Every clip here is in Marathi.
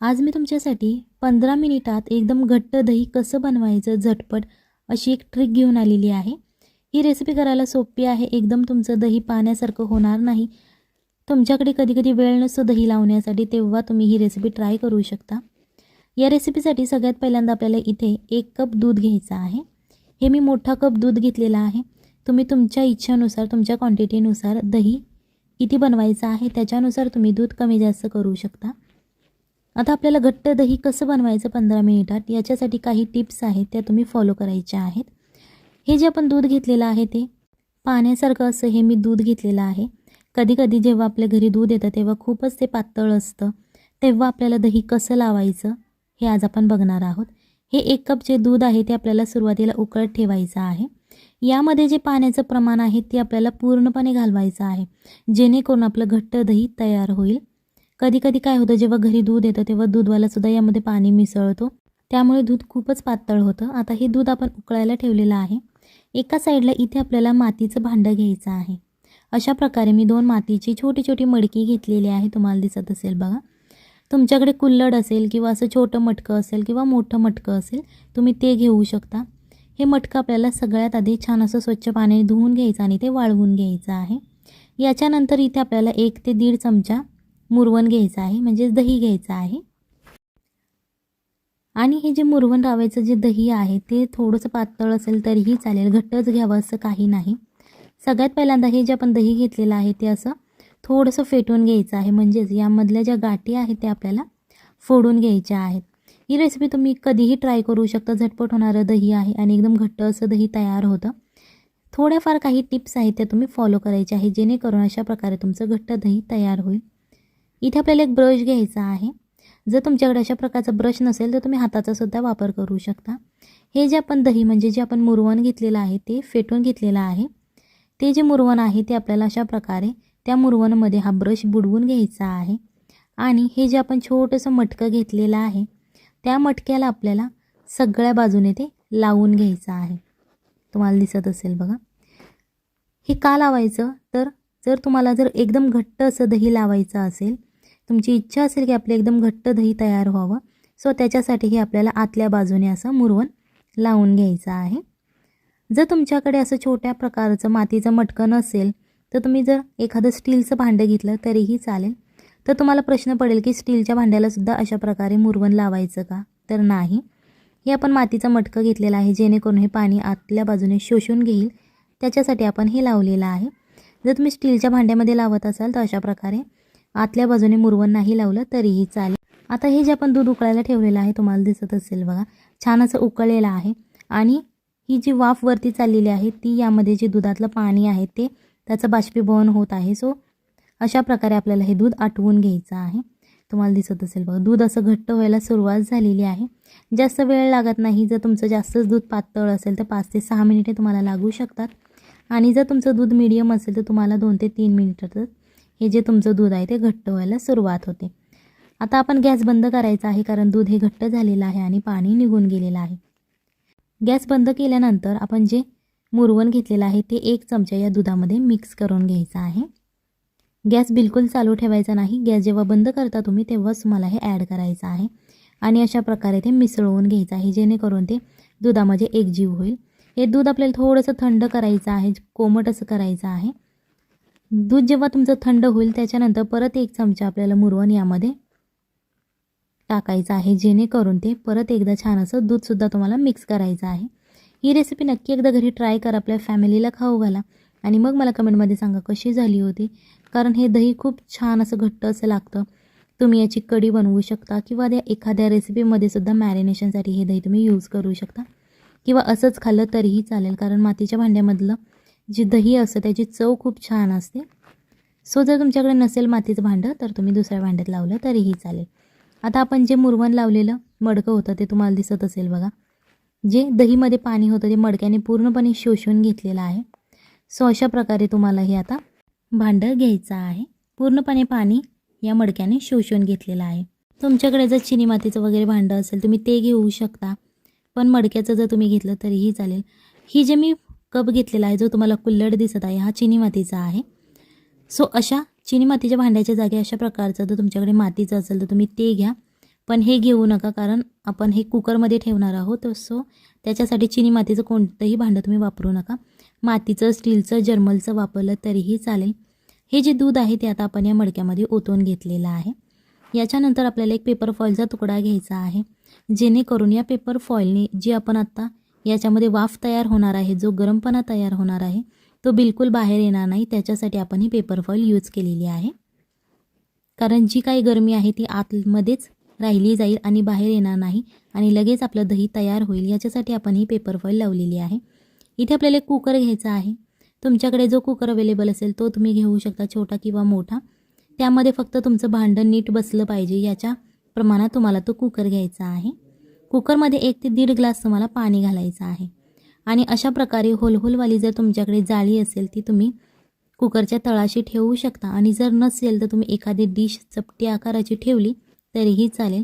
आज मी तुमच्यासाठी पंधरा मिनिटात एकदम घट्ट दही कसं बनवायचं झटपट अशी एक ट्रिक घेऊन आलेली आहे. ही रेसिपी करायला सोपी आहे. एकदम तुमचं दही पाण्यासारखं होणार नाही. तुमच्याकडे कधी कधी वेळ नसतो दही लावण्यासाठी तेव्हा तुम्ही ही रेसिपी ट्राय करू शकता. या रेसिपीसाठी सगळ्यात पहिल्यांदा आपल्याला इथे एक कप दूध घ्यायचं आहे. हे मी मोठा कप दूध घेतलेला आहे. तुम्ही तुमच्या इच्छेनुसार तुमच्या क्वांटिटीनुसार दही किती बनवायचं आहे त्याच्यानुसार तुम्ही दूध कमी जास्त करू शकता. आता आपल्याला घट्ट दही कसं बनवायचं पंधरा मिनिटात? याच्यासाठी काही टिप्स आहेत त्या तुम्ही फॉलो करायच्या आहेत. हे जे आपण दूध घेतलेलं आहे ते पाण्यासारखं असं हे मी दूध घेतलेलं आहे. कधीकधी जेव्हा आपल्या घरी दूध येतं तेव्हा खूपच ते पातळ असतं. तेव्हा आपल्याला दही कसं लावायचं हे आज आपण बघणार आहोत. हे एक कप जे दूध आहे ते आपल्याला सुरुवातीला उकळत ठेवायचं आहे. यामध्ये जे पाण्याचं प्रमाण आहे ते आपल्याला पूर्णपणे घालवायचं आहे. जेणेकरून आपलं घट्ट दही तयार होईल. कधी कधी काय होतं जेव्हा घरी दूध येतं तेव्हा दूधवालासुद्धा यामध्ये पाणी मिसळतो. त्यामुळे दूध खूपच पातळ होतं. आता हे दूध आपण उकळायला ठेवलेलं आहे. एका साईडला इथे आपल्याला मातीचं भांडं घ्यायचं आहे. अशा प्रकारे मी दोन मातीची छोटी छोटी मडकी घेतलेली आहे. तुम्हाला दिसत असेल बघा. तुमच्याकडे कुल्लड असेल किंवा असं छोटं मटकं असेल किंवा मोठं मटकं असेल तुम्ही ते घेऊ शकता. हे मटकं आपल्याला सगळ्यात आधी छान असं स्वच्छ पाण्याने धुवून घ्यायचं आणि ते वाळवून घ्यायचं आहे. याच्यानंतर इथे आपल्याला एक ते दीड चमचा मुरवण घ्यायचं आहे म्हणजेच दही घ्यायचं आहे. आणि हे जे मुरवण रावायचं जे दही आहे ते थोडंसं पातळ असेल तरीही चालेल घट्टच घ्यावं असं काही नाही. सगळ्यात पहिल्यांदा हे जे आपण दही घेतलेलं आहे ते असं थोडंसं फेटून घ्यायचं आहे म्हणजेच यामधल्या ज्या गाठी आहेत त्या आपल्याला फोडून घ्यायच्या आहेत. ही रेसिपी तुम्ही कधीही ट्राय करू शकता झटपट होणारं दही आहे आणि एकदम घट्ट असं दही तयार होतं. थोड्याफार काही टिप्स आहेत त्या तुम्ही फॉलो करायच्या आहे जेणेकरून अशा प्रकारे तुमचं घट्ट दही तयार होईल. इथे आपल्याला एक ब्रश घ्यायचा आहे. जर तुमच्याकडे अशा प्रकारचा ब्रश नसेल तर तुम्ही हाताचा सुद्धा वापर करू शकता. हे जे आपण दही म्हणजे जे आपण मुरवण घेतलेलं आहे ते फेटून घेतलेलं आहे. ते जे मुरवण आहे ते आपल्याला अशा प्रकारे त्या मुरवणमध्ये हा ब्रश बुडवून घ्यायचा आहे. आणि हे जे आपण छोटंसं मटकं घेतलेलं आहे त्या मटक्याला आपल्याला सगळ्या बाजूने ते लावून घ्यायचं आहे. तुम्हाला दिसत असेल बघा. हे का लावायचं? तर जर तुम्हाला जर एकदम घट्ट असं दही लावायचं असेल तुमची इच्छा असेल की आपलं एकदम घट्ट दही तयार व्हावं. सो त्याच्यासाठी हे आपल्याला आतल्या बाजूने असं मुरवण लावून घ्यायचं आहे. जर तुमच्याकडे असं छोट्या प्रकारचं मातीचं मटकं नसेल तर तुम्ही जर एखादं स्टीलचं भांडं घेतलं तरीही चालेल. तर तुम्हाला प्रश्न पडेल की स्टीलच्या भांड्यालासुद्धा अशा प्रकारे मुरवण लावायचं का? तर नाही. हे आपण मातीचं मटकं घेतलेलं आहे जेणेकरून हे पाणी आतल्या बाजूने शोषून घेईल. त्याच्यासाठी आपण हे लावलेलं आहे. जर तुम्ही स्टीलच्या भांड्यामध्ये लावत असाल तर अशा प्रकारे आतल्या बाजूने मुरवण नाही लावलं तरीही चालेल. आता हे जे आपण दूध उकळायला ठेवलेलं आहे तुम्हाला दिसत असेल बघा छान असं उकळलेलं आहे. आणि ही जी वाफ वरती चाललेली आहे ती यामध्ये जे दुधातलं पाणी आहे ते त्याचं बाष्पीभवन होत आहे. सो अशा प्रकारे आपल्याला हे दूध आटवून घ्यायचं आहे. तुम्हाला दिसत असेल बघा दूध असं घट्ट व्हायला सुरुवात झालेली आहे. जास्त वेळ लागत नाही जर तुमचं जास्तच दूध पातळ असेल तर पाच ते सहा मिनिटे तुम्हाला लागू शकतात. आणि जर तुमचं दूध मिडियम असेल तर तुम्हाला दोन ते तीन मिनिटातच हे जे तुमचं दूध आहे ते घट्ट व्हायला सुरुवात होते. आता आपण गॅस बंद करायचा आहे कारण दूध हे घट्ट झालेलं आहे आणि पाणी निघून गेलेलं आहे. गॅस बंद केल्यानंतर आपण जे मुरवण घेतलेलं आहे ते एक चमचा या दुधामध्ये मिक्स करून घ्यायचा आहे. गॅस बिलकुल चालू ठेवायचा नाही. गॅस जेव्हा बंद करता तुम्ही तेव्हाच तुम्हाला हे ॲड करायचं आहे. आणि अशा प्रकारे ते मिसळवून घ्यायचं आहे जेणेकरून ते दुधामध्ये एकजीव होईल. हे दूध आपल्याला थोडंसं थंड करायचं आहे कोमट असं करायचं आहे. दूध जेव्हा तुमचं थंड होईल त्याच्यानंतर परत एक चमचा आपल्याला मुरवण यामध्ये टाकायचं आहे जेणेकरून ते परत एकदा छान असं दूधसुद्धा तुम्हाला मिक्स करायचं आहे. ही रेसिपी नक्की एकदा घरी ट्राय करा आपल्या फॅमिलीला खाऊ घाला. आणि मग मला कमेंटमध्ये सांगा कशी झाली होती? कारण हे दही खूप छान असं घट्ट असं लागतं. तुम्ही याची कढी बनवू शकता किंवा त्या एखाद्या रेसिपीमध्ये सुद्धा मॅरिनेशनसाठी हे दही तुम्ही यूज करू शकता. किंवा असंच खाल्लं तरीही चालेल कारण मातीच्या भांड्यामधलं जी दही असतं त्याची चव खूप छान असते. सो जर तुमच्याकडे नसेल मातीचं भांडं तर तुम्ही दुसऱ्या भांड्यात लावलं तरीही चालेल. आता आपण जे मुरवण लावलेलं मडकं होतं ते तुम्हाला दिसत असेल बघा. जे दहीमध्ये पाणी होतं ते मडक्याने पूर्णपणे शोषून घेतलेलं आहे. सो अशा प्रकारे तुम्हाला हे आता भांडं घ्यायचं आहे. पूर्णपणे पाणी या मडक्याने शोषून घेतलेलं आहे. तुमच्याकडे जर चिनी मातीचं वगैरे भांडं असेल तुम्ही ते घेऊ शकता. पण मडक्याचं जर तुम्ही घेतलं तरीही चालेल. ही जे मी कप घेतलेला आहे जो तुम्हाला कुल्लड दिसत आहे हा चिनी मातीचा आहे. सो अशा चिनी मातीच्या भांड्याच्या जागी अशा प्रकारचं जर तुमच्याकडे मातीचं असेल तर तुम्ही ते घ्या. पण हे घेऊ नका कारण आपण हे कुकरमध्ये ठेवणार आहोत. सो त्याच्यासाठी चिनी मातीचं कोणतंही भांडं तुम्ही वापरू नका. मातीचं स्टीलचं जर्मलचं वापरलं तरीही चालेल. हे जे दूध आहे ते आता आपण या मडक्यामध्ये ओतून घेतलेलं आहे. याच्यानंतर आपल्याला एक पेपर फॉईलचा तुकडा घ्यायचा आहे. जेणेकरून या पेपर फॉईलने जी आपण आत्ता याच्यामध्ये वाफ तयार होणार आहे जो गरमपणा तयार होणार आहे तो बिलकुल बाहेर येणार नाही. त्याच्यासाठी आपण ही पेपर फॉईल यूज केलेली आहे. कारण जी काही गरमी आहे ती आतमध्येच राहिली जाईल आणि बाहेर येणार नाही आणि लगेच आपलं दही तयार होईल. याच्यासाठी आपण ही पेपर फॉईल लावलेली आहे. इथे आपल्याला एक कुकर घ्यायचा आहे. तुमच्याकडे जो कुकर अवेलेबल असेल तो तुम्ही घेऊ शकता छोटा किंवा मोठा. त्यामध्ये फक्त तुमचं भांडण नीट बसलं पाहिजे. याच्या प्रमाणात तुम्हाला तो कुकर घ्यायचा आहे. कुकरमध्ये एक ते दीड ग्लास तुम्हाला पाणी घालायचं आहे. आणि अशा प्रकारे होलहोलवाली जर तुमच्याकडे जाळी असेल ती तुम्ही कुकरच्या तळाशी ठेवू शकता. आणि जर नसेल तर तुम्ही एखादी डिश चपटी आकाराची ठेवली तरीही चालेल.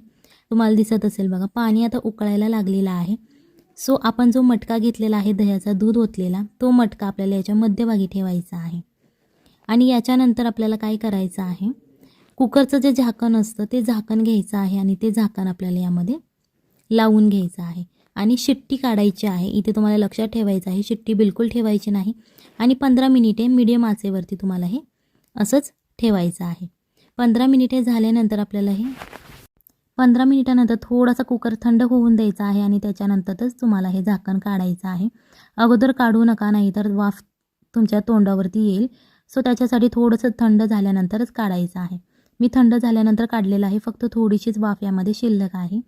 तुम्हाला दिसत असेल बघा पाणी आता उकळायला लागलेलं आहे. सो आपण जो मटका घेतलेला आहे दह्याचा दूध ओतलेला तो मटका आपल्याला याच्या मध्यभागी ठेवायचा आहे. आणि याच्यानंतर आपल्याला काय करायचं आहे? कुकरचं जे झाकण असतं ते झाकण घ्यायचं आहे. आणि ते झाकण आपल्याला यामध्ये लावून घ्यायचं आहे. आणि शिट्टी काढायची आहे. इथे तुम्हाला लक्षात ठेवायचं आहे. शिट्टी बिलकुल ठेवायची नाही. आणि पंधरा मिनिटे मीडियम आचेवरती तुम्हाला हे असंच ठेवायचं आहे. पंधरा मिनिटे झाल्यानंतर आपल्याला हे पंधरा मिनिटानंतर थोडासा कुकर थंड होऊन द्यायचा आहे आणि त्याच्यानंतरच तुम्हाला हे झाकण काढायचं आहे. अगोदर काढू नका नाही तर वाफ तुमच्या तोंडावरती येईल. सो त्याच्यासाठी थोडंसं थंड झाल्यानंतरच काढायचं आहे. मी थंड झाल्यानंतर काढलेलं आहे. फक्त थोडीशीच वाफ यामध्ये शिल्लक आहे.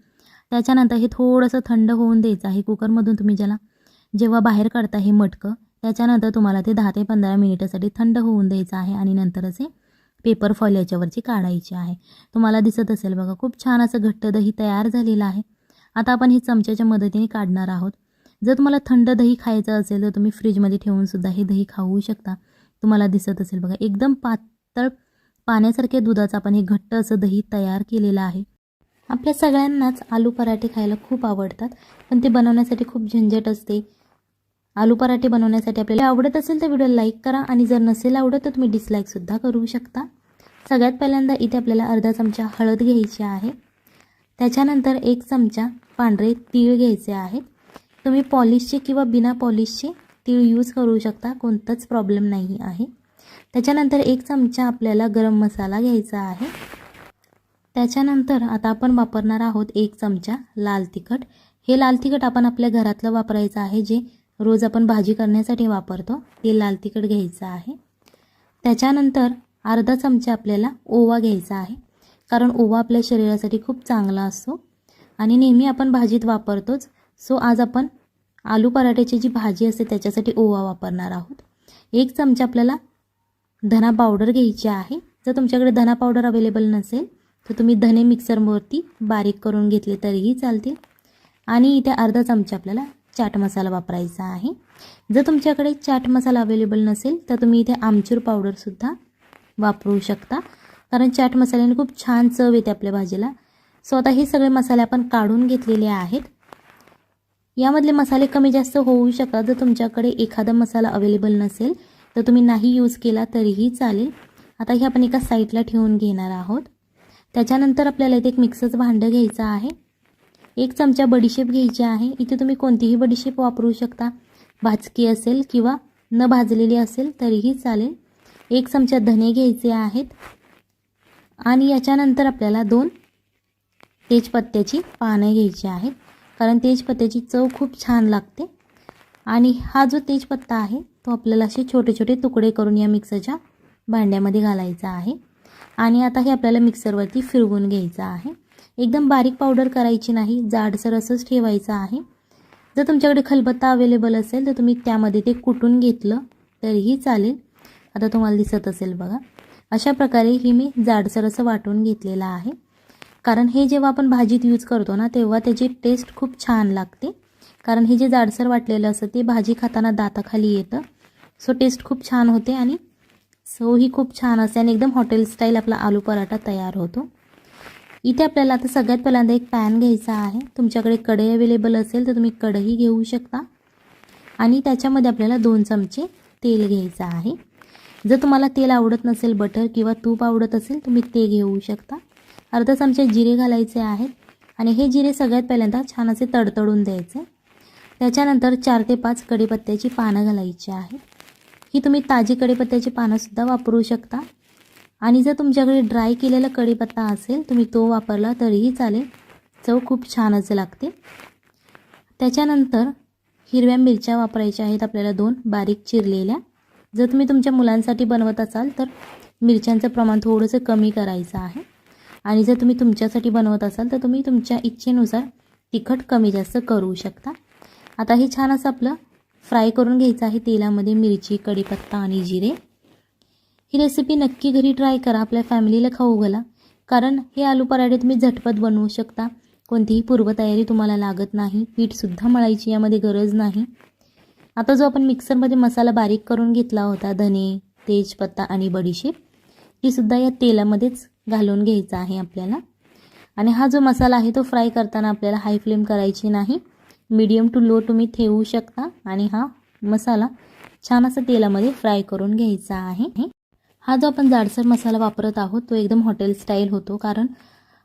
त्याच्यानंतर हे थोडंसं थंड होऊन द्यायचं आहे कुकरमधून तुम्ही ज्याला जेव्हा बाहेर काढता हे मटकं त्याच्यानंतर तुम्हाला ते दहा ते पंधरा मिनिटासाठी थंड होऊन द्यायचं आहे आणि नंतरच हे पेपर फॉल याच्यावरची काढायची आहे. तुम्हाला दिसत असेल बघा खूप छान असं घट्ट दही तयार झालेलं आहे. आता आपण हे चमच्याच्या मदतीने काढणार आहोत. जर तुम्हाला थंड दही खायचं असेल तर तुम्ही फ्रीजमध्ये ठेवूनसुद्धा हे दही खाऊ शकता. तुम्हाला दिसत असेल बघा एकदम पातळ पाण्यासारख्या दुधाचं आपण हे घट्ट असं दही तयार केलेलं आहे. आपल्या सगळ्यांनाच आलू पराठे खायला खूप आवडतात पण ते बनवण्यासाठी खूप झंझट असते. आलू पराठे बनवण्यासाठी आपल्याला आवडत असेल तर व्हिडिओ लाईक करा आणि जर नसेल आवडत तर तुम्ही डिसलाईकसुद्धा करू शकता. सगळ्यात पहिल्यांदा इथे आपल्याला अर्धा चमचा हळद घ्यायची आहे. त्याच्यानंतर एक चमचा पांढरे तीळ घ्यायचे आहेत तुम्ही पॉलिशचे किंवा बिना पॉलिशचे तीळ यूज करू शकता कोणताच प्रॉब्लेम नाही आहे. त्याच्यानंतर एक चमचा आपल्याला गरम मसाला घ्यायचा आहे. त्याच्यानंतर आता आपण वापरणार आहोत एक चमचा लाल तिखट. हे लाल तिखट आपण आपल्या घरातलं वापरायचं आहे जे रोज आपण भाजी करण्यासाठी वापरतो ते लाल तिखट घ्यायचं आहे. त्याच्यानंतर अर्धा चमचा आपल्याला ओवा घ्यायचा आहे कारण ओवा आपल्या शरीरासाठी खूप चांगला असतो आणि नेहमी आपण भाजीत वापरतोच. सो आज आपण आलू पराठ्याची जी भाजी असते त्याच्यासाठी ओवा वापरणार आहोत. एक चमचा आपल्याला धना पावडर घ्यायची आहे. जर तुमच्याकडे धना पावडर अवेलेबल नसेल तर तुम्ही धने मिक्सरवरती बारीक करून घेतले तरीही चालतील. आणि इथे अर्धा चमचा आपल्याला चाट मसाला वापरायचा आहे. जर तुमच्याकडे चाट मसाला अवेलेबल नसेल तर तुम्ही इथे आमचूर पावडरसुद्धा वापरू शकता. कारण चाट मसाल्याने खूप छान चव येते आपल्या भाजीला. स्वतः हे सगळे मसाले आपण काढून घेतलेले आहेत. यामधले मसाले कमी जास्त होऊ शकतात. जर तुमच्याकडे एखादा मसाला अवेलेबल नसेल तर तुम्ही नाही यूज केला तरीही चालेल. आता हे आपण एका साईडला ठेवून घेणार आहोत. त्याच्यानंतर आपल्याला इथे एक मिक्सरचं भांडं घ्यायचं आहे. एक चमचा बडीशेप घ्यायची आहे. इथे तुम्ही कोणतीही बडीशेप वापरू शकता. भाजकी असेल किंवा न भाजलेली असेल तरीही चालेल. एक चमचा धने घ्यायचे आहेत. आणि याच्यानंतर आपल्याला दोन तेजपत्त्याची पानं घ्यायची आहेत. कारण तेजपत्त्याची चव खूप छान लागते. आणि हा जो तेजपत्ता आहे तो आपल्याला असे छोटे छोटे तुकडे करून या मिक्सरच्या भांड्यामध्ये घालायचा आहे. आणि आता हे आपल्याला मिक्सरवरती फिरवून घ्यायचं आहे. एकदम बारीक पावडर करायची नाही जाडसर असंच ठेवायचं आहे. जर तुमच्याकडे खलबत्ता अवेलेबल असेल तर तुम्ही त्यामध्ये ते कुटून घेतलं तरीही चालेल. आता तुम्हाला दिसत असेल बघा. अशा प्रकारे ही मी जाडसर असं वाटून घेतलेलं आहे. कारण हे जेव्हा आपण भाजीत यूज करतो ना तेव्हा त्याची टेस्ट खूप छान लागते. कारण हे जे जाडसर वाटलेलं असतं ते भाजी खाताना दाताखाली येतं. सो टेस्ट खूप छान होते आणि सो ही खूप छान असते आणि एकदम हॉटेल स्टाईल आपला आलू पराठा तयार होतो. इथे आपल्याला आता सगळ्यात पहिल्यांदा एक पॅन घ्यायचा आहे. तुमच्याकडे कढई अवेलेबल असेल तर तुम्ही कढई घेऊ शकता. आणि त्याच्यामध्ये आपल्याला दोन चमचे तेल घ्यायचं आहे. जर तुम्हाला तेल आवडत नसेल बटर किंवा तूप आवडत असेल तुम्ही ते घेऊ शकता. अर्धा चमचे जिरे घालायचे आहेत. आणि हे जिरे सगळ्यात पहिल्यांदा छान असे तडतडून द्यायचे. त्याच्यानंतर चार ते पाच कढीपत्त्याची पानं घालायची आहेत ही तुम्ही ताजी कढीपत्त्याची पानंसुद्धा वापरू शकता. आणि जर तुमच्याकडे ड्राय केलेला कढीपत्ता असेल तुम्ही तो वापरला तरीही चालेल. चव खूप छानच लागते. त्याच्यानंतर हिरव्या मिरच्या वापरायच्या आहेत आपल्याला दोन बारीक चिरलेल्या. जर तुम्ही तुमच्या मुलांसाठी बनवत असाल तर मिरच्यांचं प्रमाण थोडंसं कमी करायचं आहे. आणि जर तुम्ही तुमच्यासाठी बनवत असाल तर तुम्ही तुमच्या इच्छेनुसार तिखट कमी जास्त करू शकता. आता हे छान असं आपलं फ्राय करून घ्यायचं आहे तेलामध्ये मिरची कढीपत्ता आणि जिरे. ही रेसिपी नक्की घरी ट्राय करा. आपल्या फॅमिलीला खाऊ घाला. कारण हे आलू पराठे तुम्ही झटपट बनवू शकता. कोणतीही पूर्वतयारी तुम्हाला लागत नाही. पीठसुद्धा मळायची यामध्ये गरज नाही. आता जो आपण मिक्सरमध्ये मसाला बारीक करून घेतला होता धने तेजपत्ता आणि बडीशेप ती सुद्धा या तेलामध्येच घालून घ्यायचा आहे आपल्याला. आणि हा जो मसाला आहे तो फ्राय करताना आपल्याला हाय फ्लेम करायची नाही. मीडियम टू लो तुम्ही ठेवू शकता. आणि हा मसाला छान असा तेलामध्ये फ्राय करून घ्यायचा आहे. हा जो आपण जाडसर मसाला वापरत आहोत तो एकदम हॉटेल स्टाईल होतो. कारण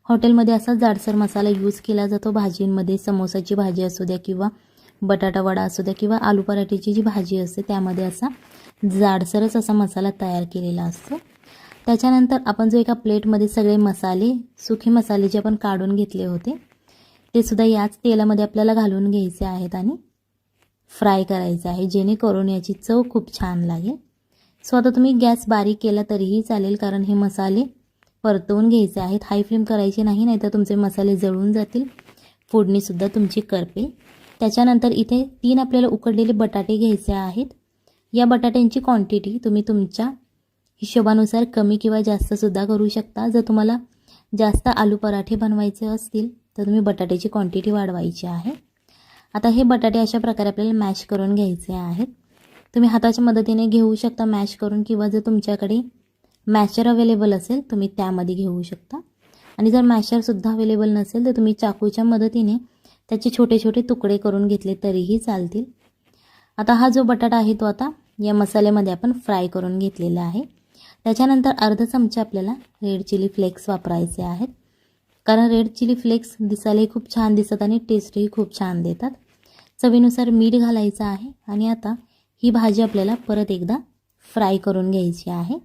हॉटेलमध्ये असा जाडसर मसाला यूज केला जातो. भाजींमध्ये समोसाची भाजी असू द्या किंवा बटाटा वडा असू द्या किंवा आलू पराठीची जी भाजी असते त्यामध्ये असा जाडसरच असा मसाला तयार केलेला असतो. त्याच्यानंतर आपण जो एका प्लेटमध्ये सगळे मसाले सुखे मसाले जे आपण काढून घेतले होते ते सुद्धा याच तेलामध्ये आपल्याला घालून घ्यायचे आहेत आणि फ्राय करायचे आहे जेणेकरून याची चव खूप छान लागेल. सो आता तुम्ही गॅस बारीक केला तरीही चालेल कारण हे मसाले परतवून घ्यायचे आहेत. हाय फ्लेम करायचे नाही नाहीतर तुमचे मसाले जळून जातील. फोडणीसुद्धा तुमची करपेल त्याच्यानंतर इथे तीन आपल्याला उकडलेले बटाटे घ्यायचे आहेत. या बटाट्यांची क्वांटिटी तुम्ही तुमच्या हिशोबानुसार कमी किंवा जास्तसुद्धा करू शकता. जर तुम्हाला जास्त आलू पराठे बनवायचे असतील तर तुम्ही बटाट्याची क्वांटिटी वाढवायची आहे. आता हे बटाटे अशा प्रकारे आपल्याला मॅश करून घ्यायचे आहेत. तुम्ही हाताच्या मदतीने घेऊ शकता मॅश करून किंवा जर तुमच्याकडे मॅशर अवेलेबल असेल तुम्ही त्यामध्ये घेऊ शकता. आणि जर मॅशरसुद्धा अवेलेबल नसेल तर तुम्ही चाकूच्या मदतीने त्याचे छोटे छोटे तुकडे करून घेतले तरीही चालतील. आता हा जो बटाटा आहे तो आता या मसाल्यामध्ये आपण फ्राय करून घेतलेला आहे. त्याच्यानंतर अर्धा चमचा आपल्याला रेड चिली फ्लेक्स वापरायचे आहेत. कारण रेड चिली फ्लेक्स दिसायलाही खूप छान दिसतात आणि टेस्टही खूप छान देतात. चवीनुसार मीठ घालायचं आहे आणि आता ही भाजी आपल्याला परत एकदा फ्राय करून घ्यायची आहे.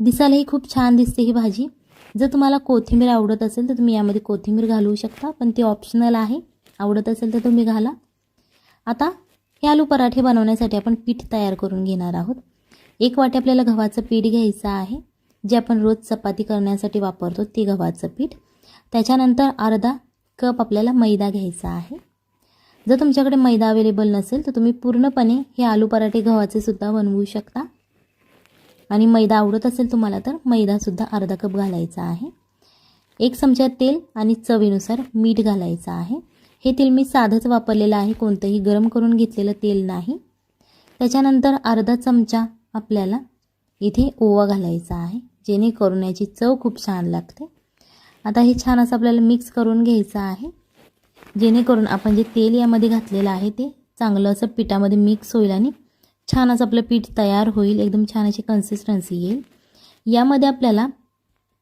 दिसायलाही खूप छान दिसते ही भाजी. जर तुम्हाला कोथिंबीर आवडत असेल तर तुम्ही यामध्ये कोथिंबीर घालू शकता पण ती ऑप्शनल आहे. आवडत असेल तर तुम्ही घाला. आता हे आलू पराठे बनवण्यासाठी आपण पीठ तयार करून घेणार आहोत. एक वाटी आपल्याला गव्हाचं पीठ घ्यायचं आहे. जे आपण रोज चपाती करण्यासाठी वापरतो ते गव्हाचं पीठ. त्याच्यानंतर अर्धा कप आपल्याला मैदा घ्यायचा आहे. जर तुमच्याकडे मैदा अवेलेबल नसेल तर तुम्ही पूर्णपणे हे आलू पराठे गव्हाचे सुद्धा बनवू शकता. आणि मैदा आवडत असेल तुम्हाला तर मैदासुद्धा अर्धा कप घालायचा आहे. एक चमचा तेल आणि चवीनुसार मीठ घालायचं आहे. हे तेल मी साधंच वापरलेलं आहे कोणतंही गरम करून घेतलेलं तेल नाही. त्याच्यानंतर अर्धा चमचा आपल्याला इथे ओवा घालायचा आहे. जेणेकरून याची चव खूप छान लागते. आता हे छान असं आपल्याला मिक्स करून घ्यायचं आहे. जेणेकरून आपण जे तेल यामध्ये घातलेलं आहे ते चांगलं असं पिठामध्ये मिक्स होईल आणि छान असं आपलं पीठ तयार होईल. एकदम छान अशी कन्सिस्टन्सी येईल. यामध्ये आपल्याला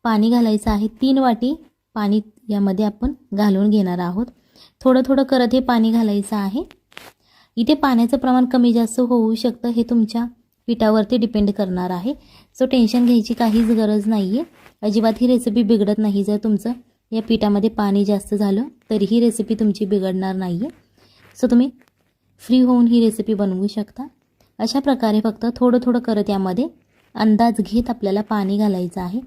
पाणी घालायचं आहे. तीन वाटी पाणी यामध्ये आपण घालून घेणार आहोत. थोडं थोडं करत हे पाणी घालायचं आहे. इथे पाण्याचं प्रमाण कमी जास्त होऊ शकतं हे तुमच्या पिठावरती डिपेंड करणार आहे. सो टेन्शन घ्यायची काहीच गरज नाही आहे अजिबात ही रेसिपी बिघडत नाही. जर तुमचं या पिठामध्ये पाणी जास्त झालं तरी ही रेसिपी तुमची बिघडणार नाही आहे सो तुम्ही फ्री होऊन ही रेसिपी बनवू शकता. अशा प्रकारे फक्त थोडं थोडं करत यामध्ये अंदाज घेत आपल्याला पाणी घालायचं आहे.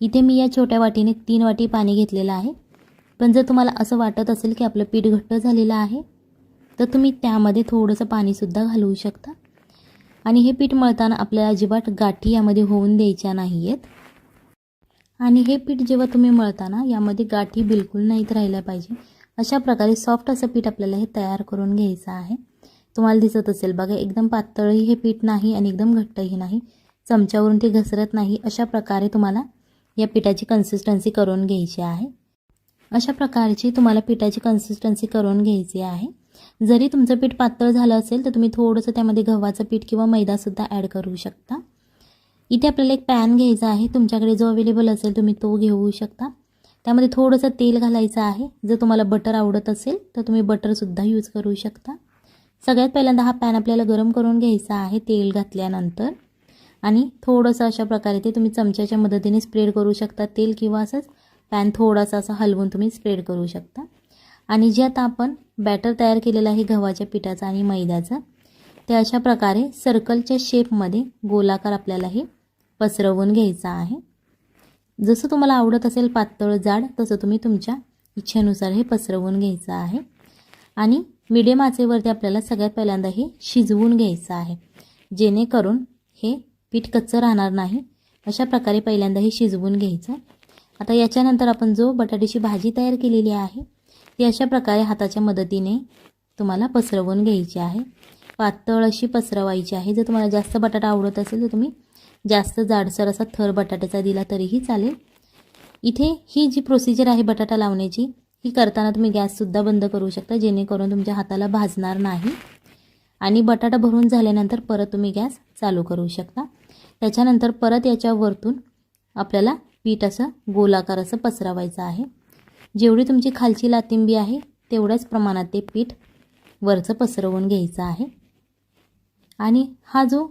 इथे मी या छोट्या वाटीने तीन वाटी पाणी घेतलेलं आहे. पण जर तुम्हाला असं वाटत असेल की आपलं पीठ घट्ट झालेलं आहे तर तुम्ही त्यामध्ये थोडंसं पाणीसुद्धा घालवू शकता. आणि हे पीठ मळताना आपल्याला अजिबात गाठी यामध्ये होऊन द्यायच्या नाही आहेत आणि हे पीठ जेव्हा तुम्ही मळताना यामध्ये गाठी बिलकुल नाहीत राहिल्या पाहिजे. अशा प्रकारे सॉफ्ट असं पीठ आपल्याला हे तयार करून घ्यायचं आहे. तुम्हाला दिसत असेल बघा एकदम पातळही हे पीठ नाही आणि एकदम घट्टही नाही. चमच्यावरून ते घसरत नाही. अशा प्रकारे तुम्हाला या पिठाची कन्सिस्टन्सी करून घ्यायची आहे. अशा प्रकारची तुम्हाला पिठाची कन्सिस्टन्सी करून घ्यायची आहे. जरी तुमचं पीठ पातळ झालं असेल तर तुम्ही थोडंसं त्यामध्ये गव्हाचं पीठ किंवा मैदासुद्धा ॲड करू शकता. इथे आपल्याला एक पॅन घ्यायचा आहे. तुमच्याकडे जो अवेलेबल असेल तुम्ही तो घेऊ शकता. त्यामध्ये थोडंसं तेल घालायचं आहे. जर तुम्हाला बटर आवडत असेल तर तुम्ही बटरसुद्धा यूज करू शकता. सगळ्यात पहिल्यांदा हा पॅन आपल्याला गरम करून घ्यायचा आहे तेल घातल्यानंतर. आणि थोडंसं अशा प्रकारे ते तुम्ही चमच्याच्या मदतीने स्प्रेड करू शकता. तेल किंवा असंच पॅन थोडासा असं हलवून तुम्ही स्प्रेड करू शकता. आणि जे आता आपण बॅटर तयार केलेलं आहे गव्हाच्या पिठाचं आणि मैद्याचं ते अशा प्रकारे सर्कलच्या शेपमध्ये गोलाकार आपल्याला हे पसरवून घ्यायचा आहे. जसं तुम्हाला आवडत असेल पातळ जाड तसं तुम्ही तुमच्या इच्छेनुसार हे पसरवून घ्यायचं आहे. आणि मिडियम आचेवरती आपल्याला सगळ्यात पहिल्यांदा हे शिजवून घ्यायचं आहे. जेणेकरून हे पीठ कच्चं राहणार नाही अशा प्रकारे पहिल्यांदा हे शिजवून घ्यायचं. आता याच्यानंतर आपण जो बटाट्याची भाजी तयार केलेली आहे ती अशा प्रकारे हाताच्या मदतीने तुम्हाला पसरवून घ्यायची आहे. पातळ अशी पसरवायची आहे. जर तुम्हाला जास्त बटाटा आवडत असेल तर तुम्ही जास्त जाडसर असा थर बटाट्याचा दिला तरीही चालेल. इथे ही जी प्रोसिजर आहे बटाटा लावण्याची ही करताना तुम्ही गॅससुद्धा बंद करू शकता जेणेकरून तुमच्या हाताला भाजणार नाही. आणि बटाटा भरून झाल्यानंतर परत तुम्ही गॅस चालू करू शकता. त्याच्यानंतर परत याच्यावरतून आपल्याला पीठ असं गोलाकार असं पसरवायचं आहे. जेवढी तुमची खालची लातिंबी आहे तेवढ्याच प्रमाणात ते पीठ वरचं पसरवून घ्यायचं आहे. आणि हा जो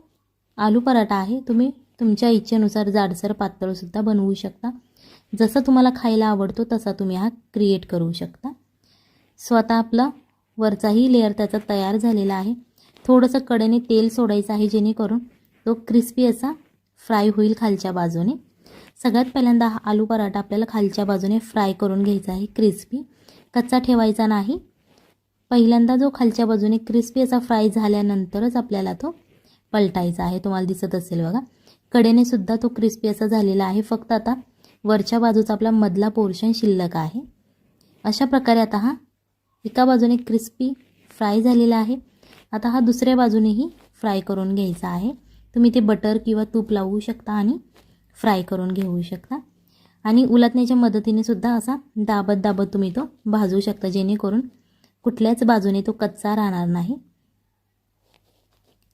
आलू पराठा आहे तुम्ही तुमच्या इच्छेनुसार जाडसर पातळसुद्धा बनवू शकता. जसं तुम्हाला खायला आवडतो तसा तुम्ही हा क्रिएट करू शकता. स्वतः आपला वरचाही लेअर त्याचा तयार झालेला आहे. थोडंसं कडेने तेल सोडायचं आहे जेणेकरून तो क्रिस्पी असा फ्राय होईल खालच्या बाजूने. सगळ्यात पहिल्यांदा हा आलू पराठा आपल्याला खालच्या बाजूने फ्राय करून घ्यायचा आहे क्रिस्पी कच्चा ठेवायचा नाही. पहिल्यांदा जो खालच्या बाजूने क्रिस्पी असा फ्राय झाल्यानंतरच आपल्याला तो पलटायचा आहे. तुम्हाला दिसत असेल बघा. कडेने सुद्धा तो क्रिस्पी असा झालेला आहे. फक्त आता वरच्या बाजूचा आपला मधला पोर्शन शिल्लक आहे. अशा प्रकारे आता हा एका बाजूने क्रिस्पी फ्राय झालेला आहे. आता हा दुसऱ्या बाजूनेही फ्राय करून घ्यायचा आहे. तुम्ही ते बटर किंवा तूप लावू शकता आणि फ्राय करून घेऊ शकता. आणि उलटण्याच्या मदतीने सुद्धा असा दाबत दाबत तुम्ही तो भाजू शकता जेणेकरून कुठल्याच बाजूने तो कच्चा राहणार नाही.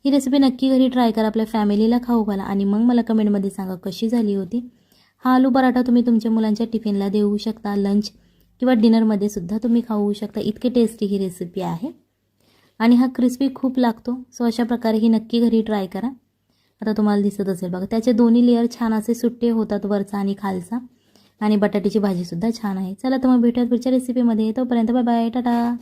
ही रेसिपी नक्की घरी ट्राय करा आपल्या फॅमिलीला खाऊ घाला आणि मग मला कमेंटमध्ये सांगा कशी झाली होती. हा आलू पराठा तुम्ही तुमच्या मुलांच्या टिफिनला देऊ शकता लंच किंवा डिनरमध्ये सुद्धा तुम्ही खाऊ शकता. इतके टेस्टी ही रेसिपी आहे. आणि हा क्रिस्पी खूप लागतो सो अशा प्रकारे ही नक्की घरी ट्राय करा. आता तुम्हाला दिसत असेल बघा त्याचे दोन्ही लेअर छान असे सुट्टे होतात वरचा आणि खालचा. आणि बटाट्याची भाजीसुद्धा छान आहे. चला तर मग भेटूयात पुढच्या रेसिपीमध्ये तोपर्यंत बाय बाय टाटा.